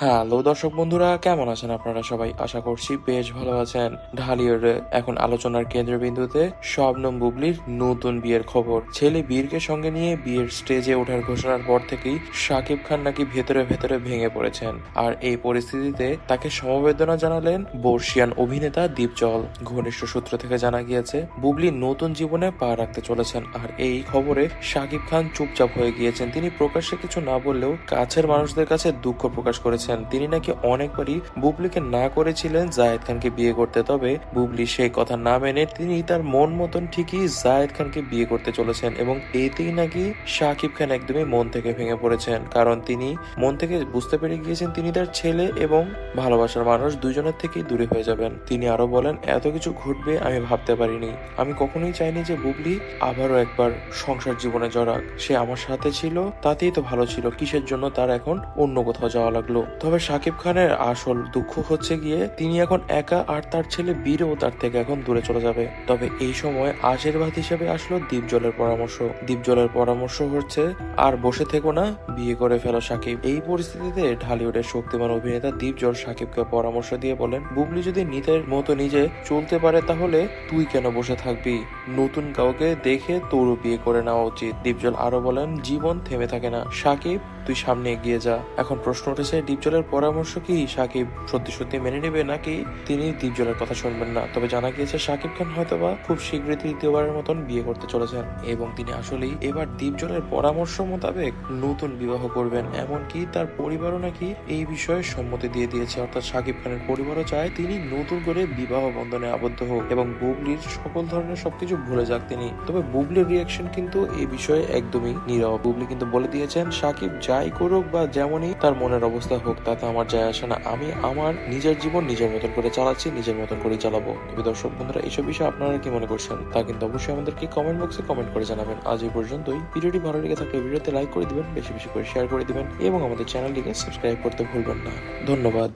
Hello দর্শক বন্ধুরা, কেমন আছেন আপনারা সবাই? আশা করছি বেশ ভালো আছেন। ঢালিউড এখন আলোচনার কেন্দ্রবিন্দুতে শবনম বুবলির নতুন বিয়ের খবর। ছেলে বীরকে সঙ্গে নিয়ে বিয়ের স্টেজে ওঠার ঘোষণার পর থেকেই শাকিব খান নাকি ভেতরে ভেতরে ভেঙে পড়েছেন। আর এই পরিস্থিতিতে তাকে সমবেদনা জানালেন বর্ষিয়ান অভিনেতা দীপজল। ঘনিষ্ঠ সূত্র থেকে জানা গিয়েছে, বুবলি নতুন জীবনে পা রাখতে চলেছেন। আর এই খবরে শাকিব খান চুপচাপ হয়ে গিয়েছেন। তিনি প্রকাশ্যে কিছু না বললেও কাছের মানুষদের কাছে দুঃখ প্রকাশ করেছেন। তিনি নাকি অনেকবারই বুবলিকে না করেছিলেন জায়েদ খানকে বিয়ে করতে, তবে বুবলি সেই কথা না মেনে তিনি তার মন মতন ঠিকই জায়েদ খানকে বিয়ে করতে চলেছেন এবং এতেই নাকি শাকিব খান একদমই মন থেকে ভেঙে পড়েছেন। কারণ তিনি মন থেকে বুঝতে পেরে গিয়েছেন তিনি তার ছেলে এবং ভালোবাসার মানুষ দুজনের থেকেই দূরে হয়ে যাবেন। তিনি আরও বলেন, এত কিছু ঘটবে আমি ভাবতে পারিনি। আমি কখনোই চাইনি যে বুবলি আবারও একবার সংসার জীবনে জড়াক। সে আমার সাথে ছিল, তাতেই তো ভালো ছিল। কিসের জন্য তার এখন অন্য কোথাও যাওয়া লাগল? তবে শাকিব খানের আসল দুঃখ হচ্ছে গিয়ে তিনি এখন একা আর তার ছেলে বীরও তার থেকে এখন দূরে চলে যাবে। তবে এই সময় আশীর্বাদ হিসেবে আসলো দীপজলের পরামর্শ। দীপজলের পরামর্শ হচ্ছে, আর বসে থেকো না, বিয়ে করে ফেলো সাকিব। এই পরিস্থিতিতে ঢালিউডের শক্তিমান অভিনেতা দীপজল সাকিবকে পরামর্শ দিয়ে বলেন, বুবলি যদি নিজের মতো নিজে চলতে পারে তাহলে তুই কেন বসে থাকবি? নতুন কাউকে দেখে তোরও বিয়ে করে নেওয়া উচিত। দীপজল আরও বলেন, জীবন থেমে থাকে না। সাকিব তুই সামনে এগিয়ে যা। এখন প্রশ্ন উঠেছে, দীপজলের পরামর্শ কি? সাকিব সত্যি সত্যি মেনে নেবে নাকি তিনি দীপজলের কথা শুনবেন না? তবে জানা গিয়েছে, সাকিব খান হয়তোবা খুব শীঘ্রই তৃতীয়বারের মতন বিয়ে করতে চলেছেন এবং তিনি আসলেই এবার দীপজলের পরামর্শ মোতাবেক নতুন বিবাহ করবেন। এমনকি তার পরিবারও নাকি এই বিষয়ে সম্মতি দিয়ে দিয়েছে। অর্থাৎ সাকিব খানের পরিবারও চায় তিনি নতুন করে বিবাহ বন্ধনে আবদ্ধ হোক এবং বুবলির সকল ধরনের সবকিছু ভুলে যাক তিনি। তবে বুবলির রিয়াকশন কিন্তু এই বিষয়ে একদমই নীরব। বুবলি কিন্তু বলে দিয়েছেন, সাকিব যাই করুক বা যেমনই তার মনের অবস্থা হোক, তাতে আমার যায় আসে না। আমি আমার নিজের জীবন নিজের মতন করে চালাচ্ছি, নিজের মতন করে চালাবো। তবে দর্শক বন্ধুরা এইসব বিষয়ে আপনারা কি মনে করছেন? তা কিন্তু অবশ্যই আমাদেরকে কমেন্ট বক্সে কমেন্ট করে জানাবেন। আজ এই পর্যন্তই। ভিডিওটি ভালো লেগে থাকলে ভিডিওতে লাইক করে দিবেন, বেশি বেশি করে শেয়ার করে দিবেন এবং আমাদের চ্যানেলটিকে সাবস্ক্রাইব করতে ভুলবেন না। ধন্যবাদ।